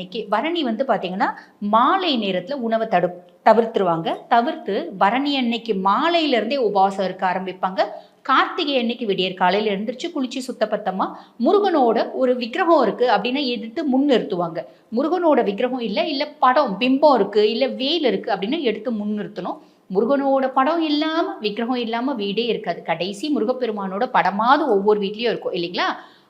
அன்னைக்கு பரணி வந்து பார்த்தீங்கன்னா மாலை நேரத்தில் உணவை தடு தவிர்த்துருவாங்க. தவிர்த்து பரணி அன்னைக்கு மாலையிலேருந்தே உபவாசம் இருக்க ஆரம்பிப்பாங்க. கார்த்திகை அன்னைக்கு விடியற் காலையில் எழுந்திரிச்சு குளிச்சு சுத்தப்பத்தமாக முருகனோட ஒரு விக்கிரகம் இருக்கு அப்படின்னா எடுத்து முன் நிறுத்துவாங்க. முருகனோட விக்கிரகம் இல்லை இல்லை படம் பிம்பம் இருக்குது இல்லை வேல் இருக்கு அப்படின்னா எடுத்து முன் நிறுத்தணும். முருகனோட படம் இல்லாமல் விக்கிரகம் இல்லாமல் வீடே இருக்காது. கடைசி முருகப்பெருமானோட படமாவது ஒவ்வொரு வீட்லேயும் இருக்கும் இல்லைங்களா?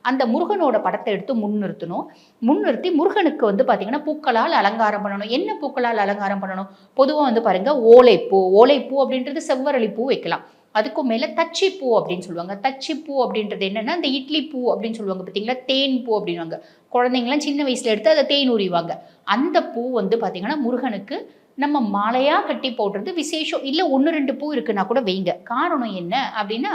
அந்த முருகனோட படத்தை எடுத்து முன்னிறுத்தணும். முன்னிறுத்தி முருகனுக்கு வந்து பார்த்தீங்கன்னா பூக்களால் அலங்காரம் பண்ணணும். என்ன பூக்களால் அலங்காரம் பண்ணணும்? பொதுவாக வந்து பாருங்கள் ஓலைப்பூ. ஓலைப்பூ அப்படின்றது செவ்வரளி பூ வைக்கலாம். அதுக்கும் மேலே தச்சி பூ அப்படின்னு சொல்லுவாங்க. தச்சி பூ அப்படின்றது என்னென்னா இந்த இட்லி பூ அப்படின்னு சொல்லுவாங்க பார்த்தீங்களா தேன் பூ அப்படின்வாங்க குழந்தைங்களாம் சின்ன வயசில் எடுத்து அதை தேன் உரிவாங்க. அந்த பூ வந்து பார்த்தீங்கன்னா முருகனுக்கு நம்ம மாலையாக கட்டி போடுறது விசேஷம். இல்லை ஒன்று ரெண்டு பூ இருக்குன்னா கூட வைங்க. காரணம் என்ன அப்படின்னா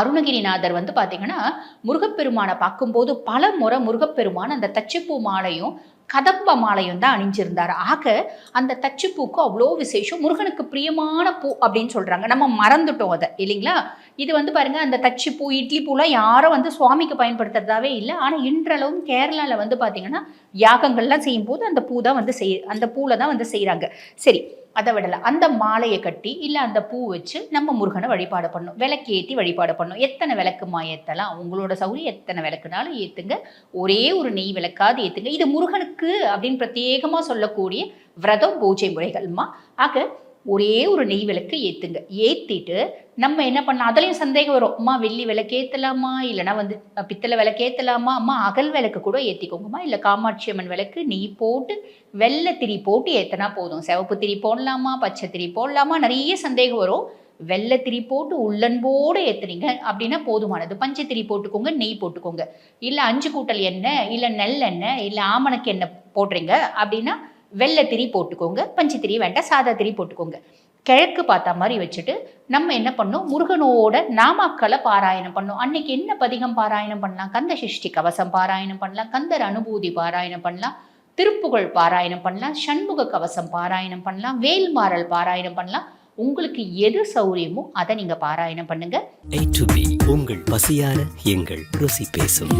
அருணகிரிநாதர் வந்து பார்த்தீங்கன்னா முருகப்பெருமானை பார்க்கும்போது பல முறை முருகப்பெருமான் அந்த தச்சுப்பூ மாலையும் கதம்ப மாலையும் தான் அணிஞ்சிருந்தார். ஆக அந்த தச்சுப்பூக்கு அவ்வளோ விசேஷம். முருகனுக்கு பிரியமான பூ அப்படின்னு சொல்கிறாங்க நம்ம மறந்துட்டோம் அதை இல்லைங்களா? இது வந்து பாருங்கள் அந்த தச்சுப்பூ இட்லி பூலாம் யாரும் வந்து சுவாமிக்கு பயன்படுத்துறதாவே இல்லை. ஆனால் இன்றளவும் கேரளாவில் வந்து பார்த்தீங்கன்னா யாகங்கள்லாம் செய்யும்போது அந்த பூ தான் வந்து செய் அந்த பூவில் தான் வந்து செய்கிறாங்க சரி அதை விடலை. அந்த மாலையை கட்டி இல்லை அந்த பூ வச்சு நம்ம முருகனை வழிபாடு பண்ணணும். விளக்கு ஏற்றி வழிபாடு பண்ணும் எத்தனை விளக்குமா ஏற்றலாம் உங்களோட சௌரியம் எத்தனை விளக்குனாலும் ஏற்றுங்க ஒரே ஒரு நெய் விளக்காது ஏற்றுங்க இது முருகனுக்கு அப்படின்னு பிரத்யேகமாக சொல்லக்கூடிய விரதம் பூஜை முறைகள்மா. ஆக ஒரே ஒரு நெய் விளக்கு ஏற்றுங்க ஏற்றிட்டு நம்ம என்ன பண்ண அதுலேயும் சந்தேகம் வரும். அம்மா வெள்ளி விளக்கு ஏற்றலாமா இல்லைனா வந்து பித்தளை விளக்கு ஏற்றலாமா அம்மா அகல் விளக்கு கூட ஏற்றிக்கோங்கம்மா இல்லை காமாட்சி அம்மன் விளக்கு நெய் போட்டு வெள்ளை திரி போட்டு ஏற்றினா போதும். சிவப்பு திரி போடலாமா? பச்சை திரி போடலாமா? நிறைய சந்தேகம் வரும். வெள்ளை திரி போட்டு உள்ளன்போடு ஏற்றுனீங்க அப்படின்னா போதுமானது. பஞ்சை திரி போட்டுக்கோங்க நெய் போட்டுக்கோங்க. இல்லை அஞ்சு கூட்டல் எண்ணெய் இல்லை நெல் எண்ணெய் இல்லை ஆமணக்கு எண்ணெய் போடுறீங்க அப்படின்னா வெள்ளை திரி போட்டுக்கோங்க பஞ்சு திரி வேண்டாம் சாதா திரி போட்டுக்கோங்க. கிழக்கு பார்த்த மாதிரி வச்சுட்டு நம்ம என்ன பண்ணோம்? முருகனோட நாமாக்களை பாராயணம் பண்ணோம். அன்னைக்கு என்ன பதிகம் பாராயணம் பண்ணலாம்? கந்த சிருஷ்டி கவசம் பாராயணம் பண்ணலாம் கந்தர் அனுபூதி பாராயணம் பண்ணலாம் திருப்புகழ் பாராயணம் பண்ணலாம் சண்முக கவசம் பாராயணம் பண்ணலாம் வேல்மாறல் பாராயணம் பண்ணலாம். உங்களுக்கு எது சௌரியமோ அதை நீங்க பாராயணம் பண்ணுங்க. உங்கள் பசியார எங்கள் ருசி பேசும்.